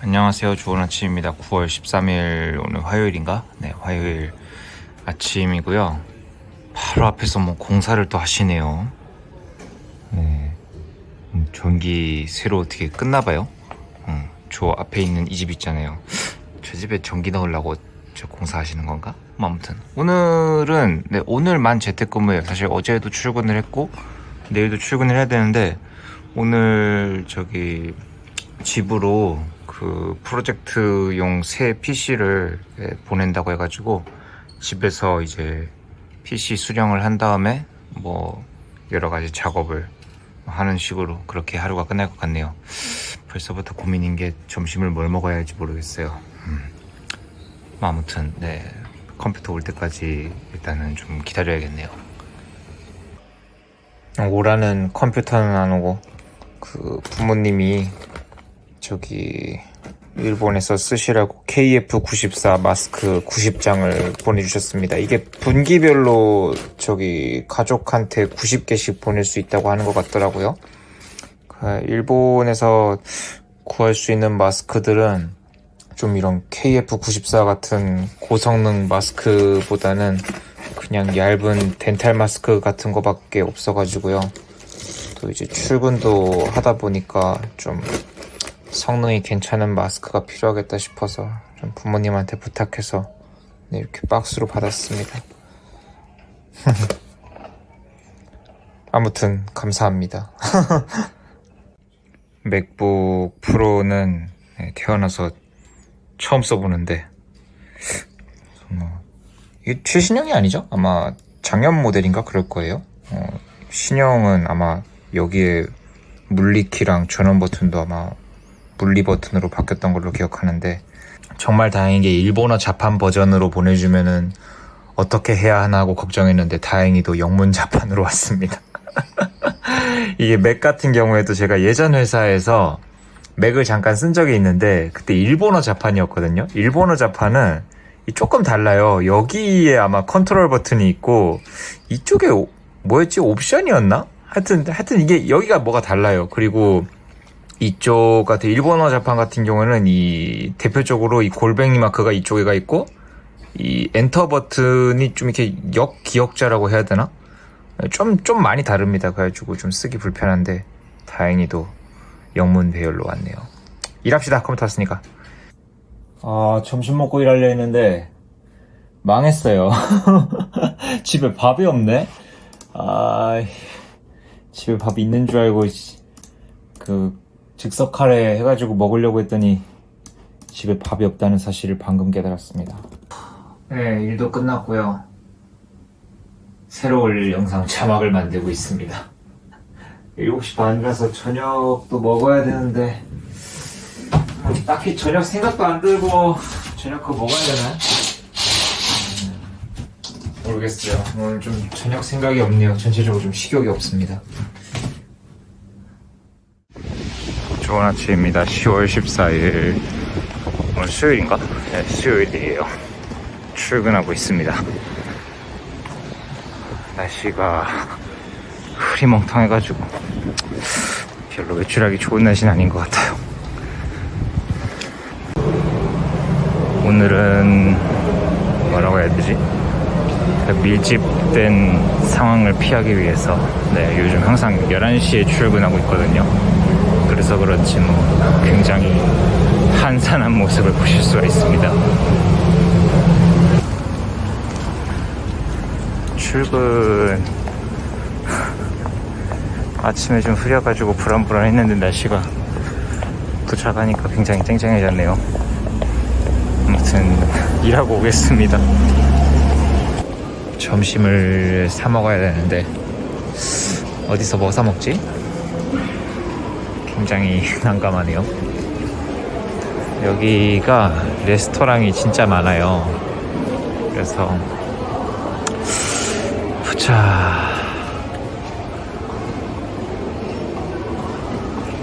안녕하세요. 좋은 아침입니다. 9월 13일 오늘 화요일인가? 네, 화요일 아침이고요. 바로 앞에서 뭐 공사를 또 하시네요. 네, 음, 전기 새로 어떻게 끝나봐요. 음, 저 앞에 있는 이 집 있잖아요. 저 집에 전기 넣으려고 저 공사하시는 건가? 뭐 아무튼 오늘은 네 오늘만 재택근무예요. 사실 어제도 출근을 했고 내일도 출근을 해야 되는데 오늘 저기 집으로 그 프로젝트용 새 PC를 보낸다고 해가지고 집에서 이제 PC 수령을 한 다음에 뭐 여러 가지 작업을 하는 식으로 그렇게 하루가 끝날 것 같네요. 벌써부터 고민인 게 점심을 뭘 먹어야 할지 모르겠어요. 음. 뭐 아무튼 네 컴퓨터 올 때까지 일단은 좀 기다려야겠네요. 오라는 컴퓨터는 안 오고 그 부모님이 저기 일본에서 쓰시라고 KF94 마스크 90장을 보내주셨습니다. 이게 분기별로 저기 가족한테 90개씩 보낼 수 있다고 하는 것 같더라고요. 그 일본에서 구할 수 있는 마스크들은 좀 이런 KF94 같은 고성능 마스크보다는 그냥 얇은 덴탈 마스크 같은 거밖에 없어가지고요. 또 이제 출근도 하다 보니까 좀 성능이 괜찮은 마스크가 필요하겠다 싶어서 좀 부모님한테 부탁해서 네, 이렇게 박스로 받았습니다. 아무튼 감사합니다. 맥북 프로는 네, 태어나서 처음 써보는데 뭐, 이게 최신형이 아니죠? 아마 작년 모델인가 그럴 거예요. 어, 신형은 아마 여기에 물리키랑 전원 버튼도 아마 물리 버튼으로 바뀌었던 걸로 기억하는데 정말 다행인 게 일본어 자판 버전으로 보내주면은 어떻게 해야 하나 하고 걱정했는데 다행히도 영문 자판으로 왔습니다. 이게 맥 같은 경우에도 제가 예전 회사에서 맥을 잠깐 쓴 적이 있는데 그때 일본어 자판이었거든요. 일본어 자판은 조금 달라요. 여기에 아마 컨트롤 버튼이 있고 이쪽에 오- 뭐였지 옵션이었나? 하여튼 하여튼 이게 여기가 뭐가 달라요. 그리고 이쪽 같은 일본어 자판 같은 경우는 이 대표적으로 이 골뱅이 마크가 이쪽에 가 있고 이 엔터 버튼이 좀 이렇게 역 기억자라고 해야 되나? 좀 좀 많이 다릅니다. 그래가지고 좀 쓰기 불편한데 다행히도 영문 배열로 왔네요. 일합시다 컴퓨터 왔으니까. 아 점심 먹고 일하려 했는데 망했어요. 집에 밥이 없네. 아 집에 밥 있는 줄 알고 씨, 그 즉석 카레 해가지고 먹으려고 했더니 집에 밥이 없다는 사실을 방금 깨달았습니다. 네, 일도 끝났고요. 새로 올릴 영상 자막을 만들고 있습니다. 7시 반이라서 저녁도 먹어야 되는데 딱히 저녁 생각도 안 들고 저녁 그거 먹어야 되나? 음, 모르겠어요. 오늘 좀 저녁 생각이 없네요. 전체적으로 좀 식욕이 없습니다. 좋은 아침입니다. 10월 14일. 오늘 수요일인가? 네, 수요일이에요. 출근하고 있습니다. 날씨가 흐리멍텅해가지고 별로 외출하기 좋은 날씨는 아닌 것 같아요. 오늘은 뭐라고 해야 되지? 그 밀집된 상황을 피하기 위해서 네, 요즘 항상 11시에 출근하고 있거든요. 그래서 그런지 뭐 굉장히 한산한 모습을 보실 수가 있습니다. 출근 아침에 좀 흐려가지고 불안불안했는데 날씨가 도착하니까 굉장히 쨍쨍해졌네요. 아무튼 일하고 오겠습니다. 점심을 사 먹어야 되는데 어디서 뭐 사 먹지? 굉장히 난감하네요. 여기가 레스토랑이 진짜 많아요. 그래서 보자.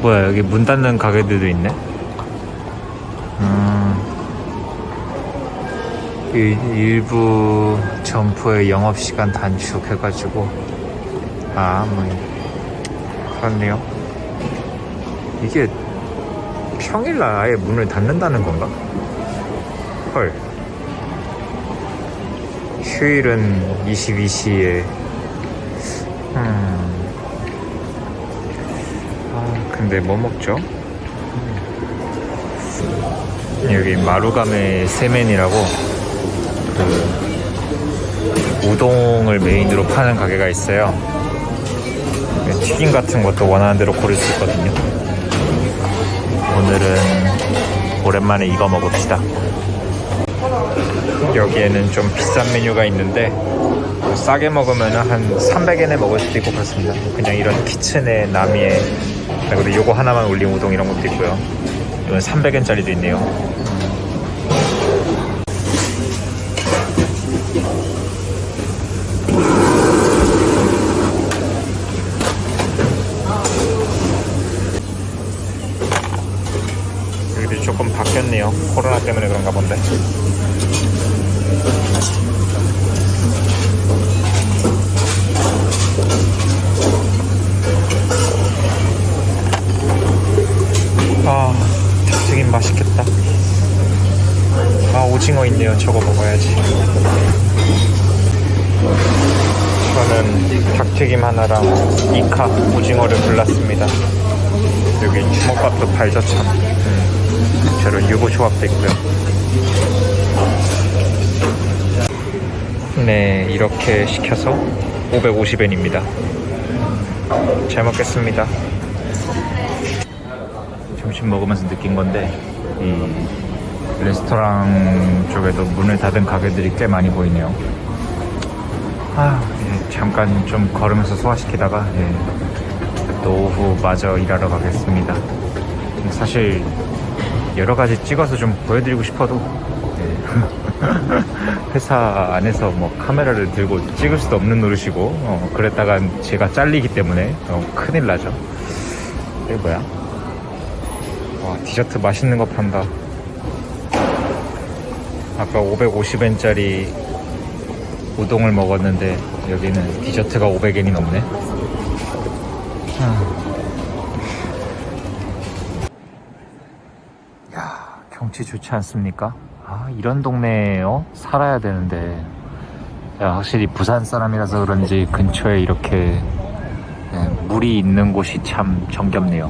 뭐야 여기 문 닫는 가게들도 있네. 음, 일, 일부 점포의 영업 시간 단축해가지고 아 뭐 그렇네요. 이게 평일날 아예 문을 닫는다는 건가? 헐. 휴일은 22시에. 음. 아, 근데 뭐 먹죠? 여기 마루가메 세멘이라고 그 우동을 메인으로 파는 가게가 있어요. 튀김 같은 것도 원하는 대로 고를 수 있거든요. 오늘은 오랜만에 이거 먹읍시다. 여기에는 좀 비싼 메뉴가 있는데 싸게 먹으면 한 300엔에 먹을 수도 있고 그렇습니다. 그냥 이런 키친에 나미에 그리고 요거 하나만 올린 우동 이런 것도 있고요. 이건 300엔짜리도 있네요. 여기도 조금 바뀌었네요. 코로나 때문에 그런가 본데. 아, 닭튀김 맛있겠다. 아, 오징어 있네요. 저거 먹어야지. 저는 닭튀김 하나랑 이카 오징어를 골랐습니다. 여기 주먹밥도 팔죠, 참. 음, 저런 유부 조합도 있고요. 네, 이렇게 시켜서 550엔입니다. 잘 먹겠습니다. 점심 먹으면서 느낀 건데 이 레스토랑 쪽에도 문을 닫은 가게들이 꽤 많이 보이네요. 아, 예, 잠깐 좀 걸으면서 소화시키다가 예, 또 오후 마저 일하러 가겠습니다. 사실 여러 가지 찍어서 좀 보여드리고 싶어도 예, 회사 안에서 뭐 카메라를 들고 찍을 수도 없는 노릇이고 어, 그랬다가 제가 잘리기 때문에 어, 큰일 나죠. 이게 뭐야? 와 디저트 맛있는 거 판다 아까 550엔짜리 우동을 먹었는데 여기는 디저트가 500엔이 넘네 야 경치 좋지 않습니까? 아 이런 동네에 어? 살아야 되는데 야, 확실히 부산 사람이라서 그런지 근처에 이렇게 예, 물이 있는 곳이 참 정겹네요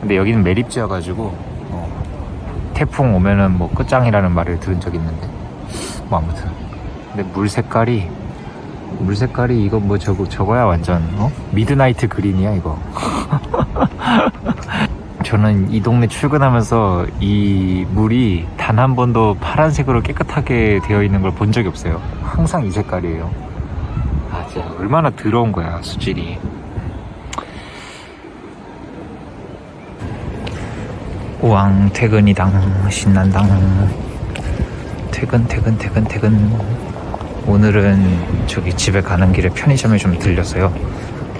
근데 여기는 매립지여가지고 어, 태풍 오면은 뭐 끝장이라는 말을 들은 적 있는데 뭐 아무튼 근데 물 색깔이 물 색깔이 이거 뭐 저거 저거야 완전 어? 미드나이트 그린이야 이거 저는 이 동네 출근하면서 이 물이 단 한 번도 파란색으로 깨끗하게 되어 있는 걸 본 적이 없어요. 항상 이 색깔이에요. 아 진짜 얼마나 더러운 거야 수질이. 우왕 퇴근이당 신난당. 퇴근 퇴근 퇴근 퇴근. 오늘은 저기 집에 가는 길에 편의점에 좀 들려서요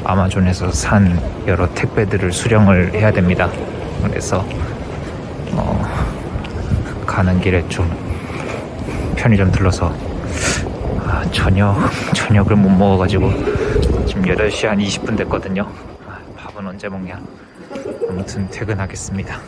아마존에서 산 여러 택배들을 수령을 해야 됩니다. 그래서 어, 가는 길에 좀 편의점 들러서 아, 저녁 저녁을 못 먹어가지고 지금 8시 한 20분 됐거든요. 아, 밥은 언제 먹냐? 아무튼 퇴근하겠습니다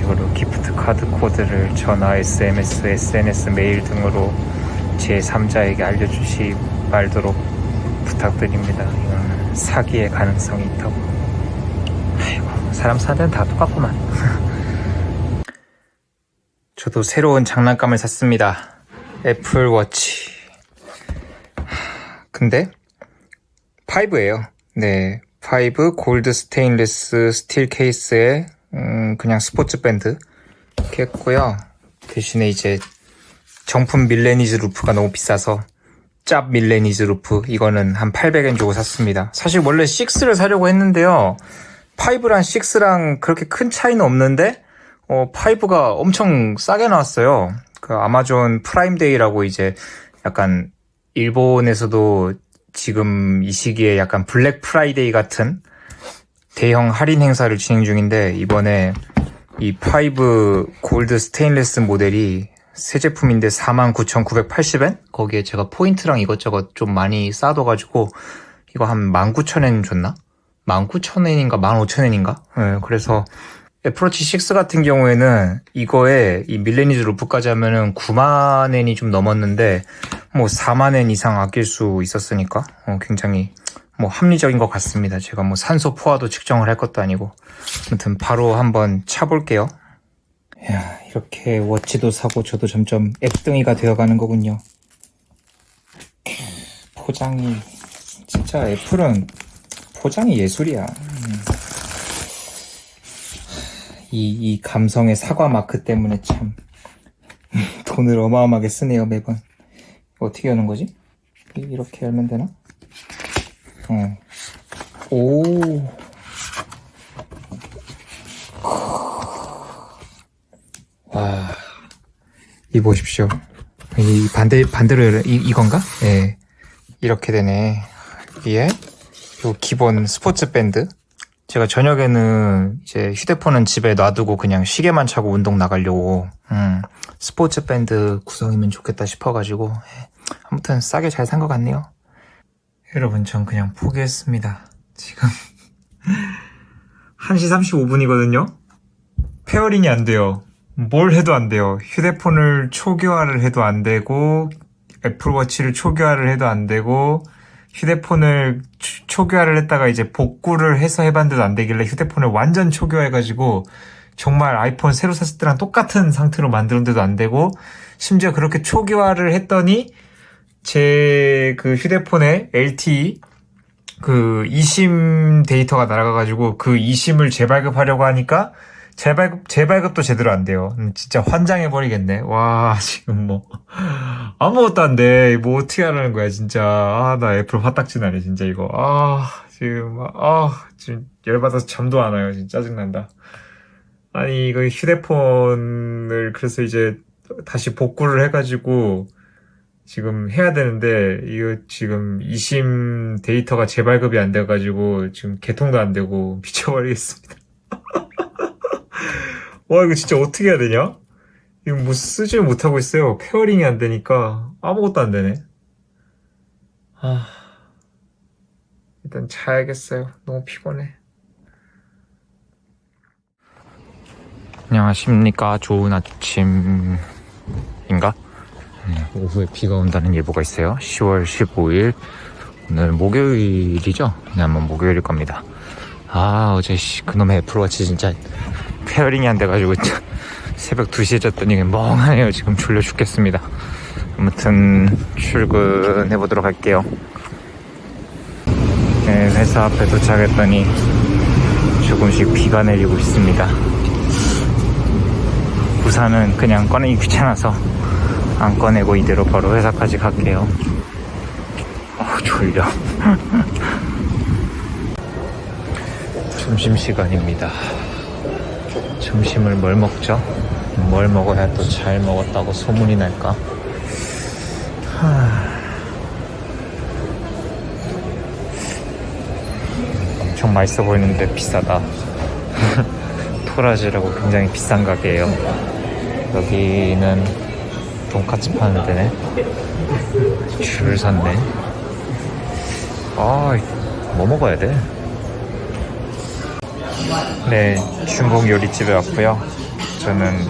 식으로 기프트 카드 코드를 전화, SMS, SNS, 메일 등으로 제3자에게 알려주시 말도록 부탁드립니다. 이건 사기의 가능성이 있다고. 아이고, 사람 사는 다 똑같구만. 저도 새로운 장난감을 샀습니다. 애플 워치. 근데 5예요. 네, 5 골드 스테인리스 스틸 케이스에 음, 그냥 스포츠 밴드 이렇게 했고요. 대신에 이제 정품 밀레니즈 루프가 너무 비싸서 짭 밀레니즈 루프 이거는 한 800엔 주고 샀습니다. 사실 원래 6를 사려고 했는데요. 5랑 6랑 그렇게 큰 차이는 없는데 어 5가 엄청 싸게 나왔어요. 그 아마존 프라임데이라고 이제 약간 일본에서도 지금 이 시기에 약간 블랙 프라이데이 같은 대형 할인 행사를 진행 중인데 이번에 이5 골드 스테인레스 모델이 새 제품인데 49,980엔? 거기에 제가 포인트랑 이것저것 좀 많이 쌓아둬가지고 이거 한 19,000엔 줬나? 19,000엔인가 15,000엔인가? 네, 그래서 애플워치 6 같은 경우에는 이거에 이 밀레니즈 루프까지 하면은 9만엔이 좀 넘었는데 뭐 4만엔 이상 아낄 수 있었으니까 어, 굉장히 뭐 합리적인 것 같습니다. 제가 뭐 산소 포화도 측정을 할 것도 아니고 아무튼 바로 한번 차볼게요. 야, 이렇게 워치도 사고 저도 점점 앱등이가 되어가는 거군요. 포장이 진짜 애플은 포장이 예술이야. 음. 이, 이 감성의 사과 마크 때문에 참 돈을 어마어마하게 쓰네요 매번. 어떻게 여는 거지? 이- 이렇게 열면 되나? 어. 오. 와. 이 보십시오. 이 반대, 반대로 이, 이건가? 예. 이렇게 되네. 위에, 요 기본 스포츠 밴드. 제가 저녁에는 이제 휴대폰은 집에 놔두고 그냥 시계만 차고 운동 나가려고, 음, 스포츠 밴드 구성이면 좋겠다 싶어가지고, 예. 아무튼 싸게 잘 산 것 같네요. 여러분, 전 그냥 포기했습니다. 지금, 1시 35분이거든요? 페어링이 안 돼요. 뭘 해도 안 돼요. 휴대폰을 초기화를 해도 안 되고, 애플워치를 초기화를 해도 안 되고, 휴대폰을 초- 초기화를 했다가 이제 복구를 해서 해봤는데도 안 되길래 휴대폰을 완전 초기화해가지고, 정말 아이폰 새로 샀을 때랑 똑같은 상태로 만들었는데도 안 되고, 심지어 그렇게 초기화를 했더니, 제 그 휴대폰에 LTE, 그 이심 데이터가 날아가가지고 그 이심을 재발급하려고 하니까 재발급 재발급도 제대로 안 돼요. 음, 진짜 환장해 버리겠네. 와 지금 뭐 아무것도 안 돼. 뭐 어떻게 하라는 거야 진짜. 아 나 애플 화딱지 나네 진짜 이거. 아 지금 아 지금 열 받아서 잠도 안 와요. 진짜 짜증 난다. 아니 이거 휴대폰을 그래서 이제 다시 복구를 해가지고 지금 해야 되는데 이거 지금 이심 데이터가 재발급이 안 돼가지고 지금 개통도 안 되고 미쳐버리겠습니다. 와 이거 진짜 어떻게 해야 되냐? 이거 뭐 쓰지를 못하고 있어요. 페어링이 안 되니까 아무것도 안 되네. 아 일단 자야겠어요. 너무 피곤해. 안녕하십니까. 좋은 아침인가? 네, 오후에 비가 온다는 예보가 있어요. 10월 15일. 오늘 목요일이죠? 네, 아마 목요일일 겁니다. 아, 어제 씨, 그놈의 애플워치 진짜 페어링이 안 돼가지고 진짜 새벽 2시에 잤더니 멍하네요. 지금 졸려 죽겠습니다. 아무튼 출근해 보도록 할게요. 네, 회사 앞에 도착했더니 조금씩 비가 내리고 있습니다. 우산은 그냥 꺼내기 귀찮아서 안 꺼내고 이대로 바로 회사까지 갈게요. 어, 졸려. 점심시간입니다. 점심을 뭘 먹죠? 뭘 먹어야 또 잘 먹었다고 소문이 날까? 하... 엄청 맛있어 보이는데 비싸다. 토라지라고 굉장히 비싼 가게예요. 여기는 돈까스 파는 데네. 줄을 샀네. 아, 뭐 먹어야 돼? 네, 중국 요리집에 왔고요. 저는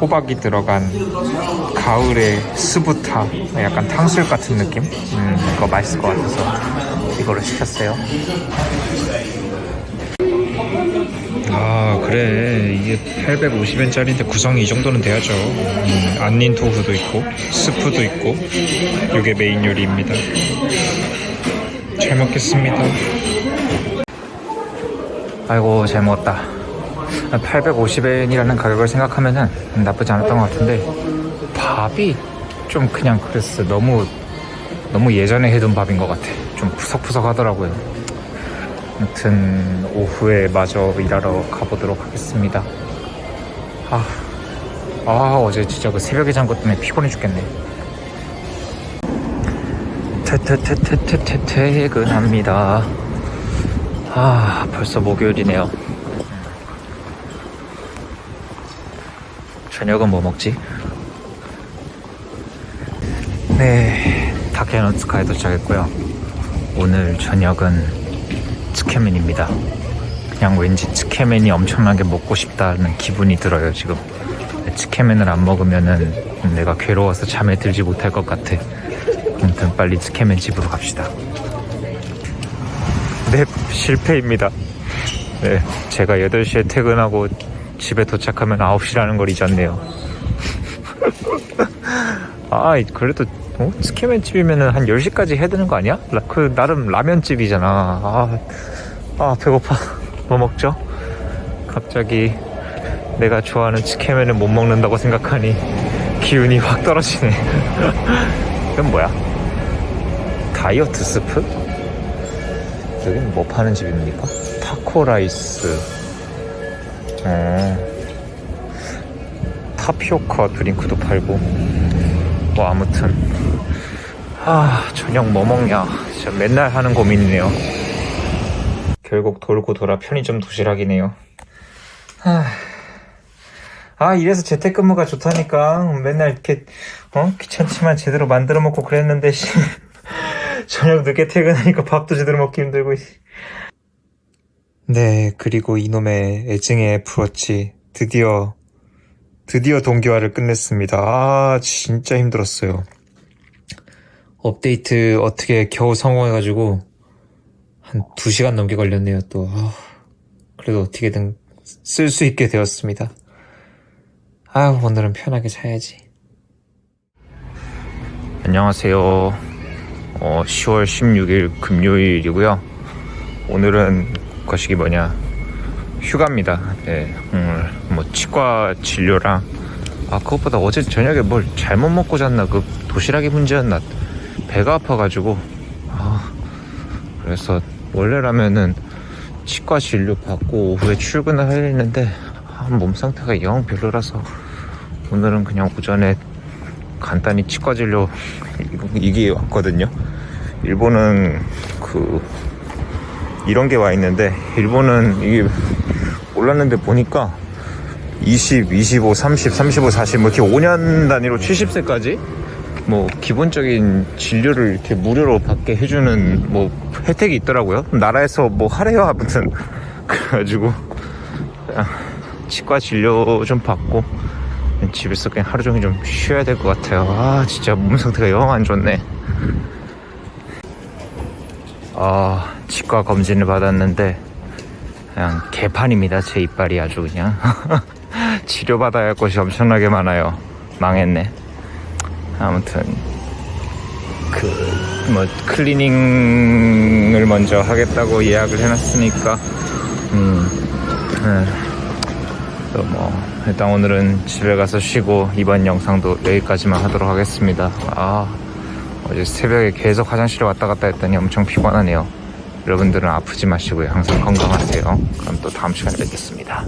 호박이 들어간 가을의 스부타, 약간 탕수육 같은 느낌? 음, 이거 맛있을 것 같아서 이거를 시켰어요. 아 그래. 이게 850엔짜리인데 구성이 이 정도는 돼야죠. 음, 안닌 토후도 있고 스프도 있고 이게 메인 요리입니다. 잘 먹겠습니다. 아이고 잘 먹었다. 850엔이라는 가격을 생각하면은 나쁘지 않았던 것 같은데 밥이 좀 그냥 그랬어 너무 너무 예전에 해둔 밥인 것 같아. 좀 푸석푸석 하더라고요. 아무튼 오후에 마저 일하러 가보도록 하겠습니다. 아, 아 어제 진짜 그 새벽에 잔 것 때문에 피곤해 죽겠네. 퇴퇴퇴퇴퇴퇴 퇴근합니다. 아 츠케맨입니다. 그냥 왠지 츠케맨이 엄청나게 먹고 싶다는 기분이 들어요, 지금. 츠케맨을 안 먹으면은 내가 괴로워서 잠에 들지 못할 것 같아. 아무튼 빨리 츠케맨 집으로 갑시다. 네, 실패입니다. 네, 제가 8시에 퇴근하고 집에 도착하면 9시라는 걸 잊었네요. 아, 그래도 어? 스키맨 집이면은 한 10시까지 해야 되는 거 아니야? 라- 그 나름 라면집이잖아. 아, 아 배고파. 뭐 먹죠? 갑자기 내가 좋아하는 치케맨을 못 먹는다고 생각하니 기운이 확 떨어지네. 이건 뭐야? 다이어트 스프? 여기는 뭐 파는 집입니까? 타코 라이스. 어. 타피오카 드링크도 팔고. 뭐 아무튼. 아 저녁 뭐 먹냐. 진짜 맨날 하는 고민이네요. 결국 돌고 돌아 편의점 도시락이네요. 아, 아 이래서 재택근무가 좋다니까. 맨날 이렇게 어? 귀찮지만 제대로 만들어 먹고 그랬는데 씨. 저녁 늦게 퇴근하니까 밥도 제대로 먹기 힘들고 씨. 네 그리고 이놈의 애증의 애플워치 드디어 드디어 동기화를 끝냈습니다. 아, 진짜 힘들었어요. 업데이트 어떻게 겨우 성공해가지고 한 2시간 넘게 걸렸네요, 또. 아, 그래도 어떻게든 쓸 수 있게 되었습니다. 아, 오늘은 편하게 자야지. 안녕하세요. 어, 10월 16일 금요일이고요. 오늘은 거시기 뭐냐. 휴가입니다. 네, 오늘 뭐 치과 진료랑 아 그것보다 어제 저녁에 뭘 잘못 먹고 잤나 그 도시락이 문제였나 배가 아파가지고 아 그래서 원래라면은 치과 진료 받고 오후에 출근을 해야 했는데 아, 몸 상태가 영 별로라서 오늘은 그냥 오전에 간단히 치과 진료 이게 왔거든요. 일본은 그 이런 게 와 있는데 일본은 이게 몰랐는데 보니까 20, 25, 30, 35, 40 뭐 이렇게 5년 단위로 70세까지 뭐 기본적인 진료를 이렇게 무료로 받게 해주는 뭐 혜택이 있더라고요. 나라에서 뭐 하래요 아무튼 그래가지고 치과 진료 좀 받고 집에서 그냥 하루 종일 좀 쉬어야 될 것 같아요. 아 진짜 몸 상태가 영 안 좋네. 아 치과 검진을 받았는데 그냥 개판입니다. 제 이빨이 아주 그냥. 치료받아야 할 것이 엄청나게 많아요. 망했네. 아무튼 그 뭐 클리닝을 먼저 하겠다고 예약을 해놨으니까 음또뭐 일단 오늘은 집에 가서 쉬고 이번 영상도 여기까지만 하도록 하겠습니다. 아 어제 새벽에 계속 화장실에 왔다 갔다 했더니 엄청 피곤하네요 여러분들은 아프지 마시고요. 항상 건강하세요. 그럼 또 다음 시간에 뵙겠습니다